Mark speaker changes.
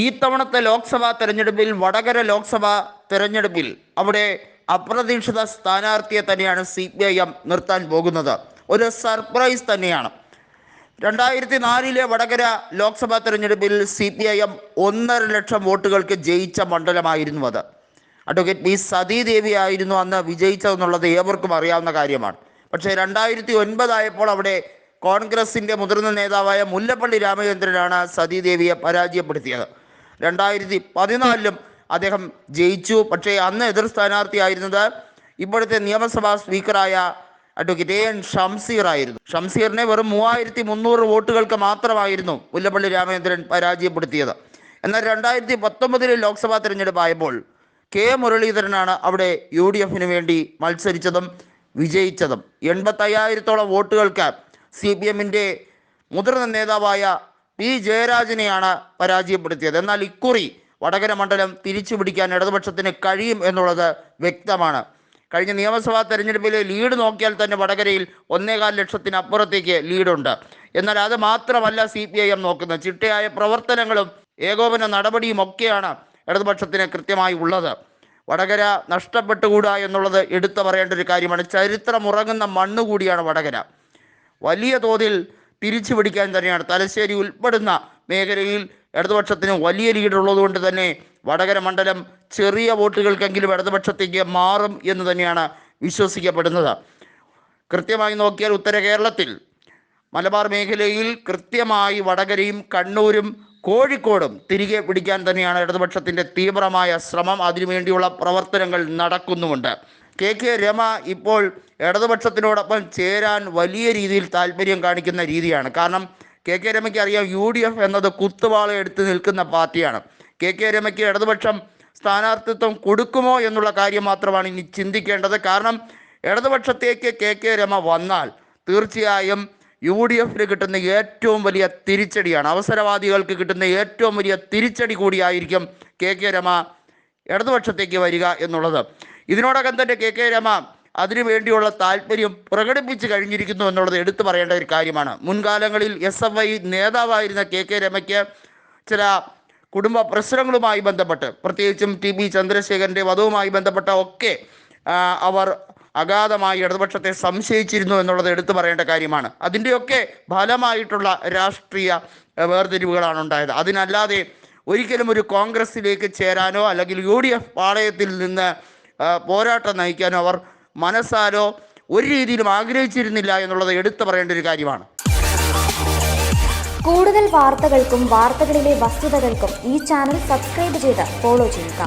Speaker 1: ഈ തവണത്തെ ലോക്സഭാ തെരഞ്ഞെടുപ്പിൽ വടകര ലോക്സഭാ തെരഞ്ഞെടുപ്പിൽ അവിടെ അപ്രതീക്ഷിത സ്ഥാനാർത്ഥിയെ തന്നെയാണ് സി പി ഐ എം നിർത്താൻ പോകുന്നത്. ഒരു സർപ്രൈസ് തന്നെയാണ്. രണ്ടായിരത്തി നാലിലെ വടകര ലോക്സഭാ തെരഞ്ഞെടുപ്പിൽ സി പി ഐ എം ഒന്നര ലക്ഷം വോട്ടുകൾക്ക് ജയിച്ച മണ്ഡലമായിരുന്നു അത്. അഡ്വക്കേറ്റ് പി സതീദേവി ആയിരുന്നു അന്ന് വിജയിച്ചതെന്നുള്ളത് ഏവർക്കും അറിയാവുന്ന കാര്യമാണ്. പക്ഷേ രണ്ടായിരത്തി ഒൻപതായപ്പോൾ അവിടെ കോൺഗ്രസിന്റെ മുതിർന്ന നേതാവായ മുല്ലപ്പള്ളി രാമചന്ദ്രനാണ് സതീദേവിയെ പരാജയപ്പെടുത്തിയത്. രണ്ടായിരത്തി പതിനാലിലും അദ്ദേഹം ജയിച്ചു. പക്ഷേ അന്ന് എതിർ സ്ഥാനാർത്ഥിയായിരുന്നത് ഇപ്പോഴത്തെ നിയമസഭാ സ്പീക്കറായ അഡ്വക്കേറ്റ് എ എൻ ഷംസീർ ആയിരുന്നു. ഷംസീറിനെ വെറും മൂവായിരത്തി മുന്നൂറ് വോട്ടുകൾക്ക് മാത്രമായിരുന്നു മുല്ലപ്പള്ളി രാമചന്ദ്രൻ പരാജയപ്പെടുത്തിയത്. എന്നാൽ രണ്ടായിരത്തി പത്തൊമ്പതിലെ ലോക്സഭാ തെരഞ്ഞെടുപ്പായപ്പോൾ കെ മുരളീധരനാണ് അവിടെ യു ഡി എഫിന് വേണ്ടി മത്സരിച്ചതും വിജയിച്ചതും. എൺപത്തയ്യായിരത്തോളം വോട്ടുകൾക്ക് സി പി എമ്മിന്റെ മുതിർന്ന നേതാവായ പി ജയരാജനെയാണ് പരാജയപ്പെടുത്തിയത്. എന്നാൽ ഇക്കുറി വടകര മണ്ഡലം തിരിച്ചു പിടിക്കാൻ ഇടതുപക്ഷത്തിന് കഴിയും എന്നുള്ളത് വ്യക്തമാണ്. കഴിഞ്ഞ നിയമസഭാ തെരഞ്ഞെടുപ്പിലെ ലീഡ് നോക്കിയാൽ തന്നെ വടകരയിൽ ഒന്നേകാൽ ലക്ഷത്തിനപ്പുറത്തേക്ക് ലീഡുണ്ട്. എന്നാൽ അത് മാത്രമല്ല സി പി ഐ എം നോക്കുന്നത്. ചിട്ടയായ പ്രവർത്തനങ്ങളും ഏകോപന നടപടിയും ഒക്കെയാണ് ഇടതുപക്ഷത്തിന് കൃത്യമായി ഉള്ളത്. വടകര നഷ്ടപ്പെട്ടുകൂടാ എന്നുള്ളത് എടുത്തു പറയേണ്ട ഒരു കാര്യമാണ്. ചരിത്രമുറങ്ങുന്ന മണ്ണ് കൂടിയാണ് വടകര. വലിയ തോതിൽ തിരിച്ചു പിടിക്കാൻ തന്നെയാണ്. തലശ്ശേരി ഉൾപ്പെടുന്ന മേഖലയിൽ ഇടതുപക്ഷത്തിന് വലിയ ലീഡ് ഉള്ളതുകൊണ്ട് തന്നെ വടകര മണ്ഡലം ചെറിയ വോട്ടുകൾക്കെങ്കിലും ഇടതുപക്ഷത്തേക്ക് മാറും എന്ന് തന്നെയാണ് വിശ്വസിക്കപ്പെടുന്നത്. കൃത്യമായി നോക്കിയാൽ ഉത്തര കേരളത്തിൽ മലബാർ മേഖലയിൽ കൃത്യമായി വടകരയും കണ്ണൂരും കോഴിക്കോടും തിരികെ പിടിക്കാൻ തന്നെയാണ് ഇടതുപക്ഷത്തിന്റെ തീവ്രമായ ശ്രമം. അതിനുവേണ്ടിയുള്ള പ്രവർത്തനങ്ങൾ നടക്കുന്നുമുണ്ട്. കെ കെ രമ ഇപ്പോൾ ഇടതുപക്ഷത്തിനോടൊപ്പം ചേരാൻ വലിയ രീതിയിൽ താല്പര്യം കാണിക്കുന്ന രീതിയാണ്. കാരണം കെ കെ രമയ്ക്ക് അറിയാം യു ഡി എഫ് എന്നത് കുത്തുവാള എടുത്ത് നിൽക്കുന്ന പാർട്ടിയാണ്. കെ കെ രമയ്ക്ക് ഇടതുപക്ഷം സ്ഥാനാർത്ഥിത്വം കൊടുക്കുമോ എന്നുള്ള കാര്യം മാത്രമാണ് ഇനി ചിന്തിക്കേണ്ടത്. കാരണം ഇടതുപക്ഷത്തേക്ക് കെ കെ രമ വന്നാൽ തീർച്ചയായും യു ഡി എഫിന് കിട്ടുന്ന ഏറ്റവും വലിയ തിരിച്ചടിയാണ്. അവസരവാദികൾക്ക് കിട്ടുന്ന ഏറ്റവും വലിയ തിരിച്ചടി കൂടിയായിരിക്കും കെ കെ രമ ഇടതുപക്ഷത്തേക്ക് വരിക എന്നുള്ളത്. ഇതിനോടകം തന്നെ കെ കെ രമ അതിനു വേണ്ടിയുള്ള താല്പര്യം പ്രകടിപ്പിച്ചു കഴിഞ്ഞിരിക്കുന്നു എന്നുള്ളത് എടുത്തു പറയേണ്ട ഒരു കാര്യമാണ്. മുൻകാലങ്ങളിൽ എസ് എഫ് ഐ നേതാവായിരുന്ന കെ കെ രമയ്ക്ക് ചില കുടുംബ പ്രശ്നങ്ങളുമായി ബന്ധപ്പെട്ട് പ്രത്യേകിച്ചും ടി ബി ചന്ദ്രശേഖരന്റെ വധവുമായി ബന്ധപ്പെട്ട ഒക്കെ അവർ അഗാധമായി ഇടതുപക്ഷത്തെ സംശയിച്ചിരുന്നു എന്നുള്ളത് എടുത്തു പറയേണ്ട കാര്യമാണ്. അതിന്റെയൊക്കെ ഫലമായിട്ടുള്ള രാഷ്ട്രീയ വേർതിരിവുകളാണ് ഉണ്ടായത്. അതിനല്ലാതെ ഒരിക്കലും ഒരു കോൺഗ്രസിലേക്ക് ചേരാനോ അല്ലെങ്കിൽ യു ഡി എഫ് പാളയത്തിൽ നിന്ന് പോരാട്ടം നയിക്കാനോ അവർ മനസ്സാലോ ഒരു രീതിയിലും ആഗ്രഹിച്ചിരുന്നില്ല എന്നുള്ളത് എടുത്തു പറയേണ്ട ഒരു കാര്യമാണ്.
Speaker 2: കൂടുതൽ വാർത്തകൾക്കും വാർത്തകളിലെ വസ്തുതകൾക്കും ഈ ചാനൽ സബ്സ്ക്രൈബ് ചെയ്ത് ഫോളോ ചെയ്യുക.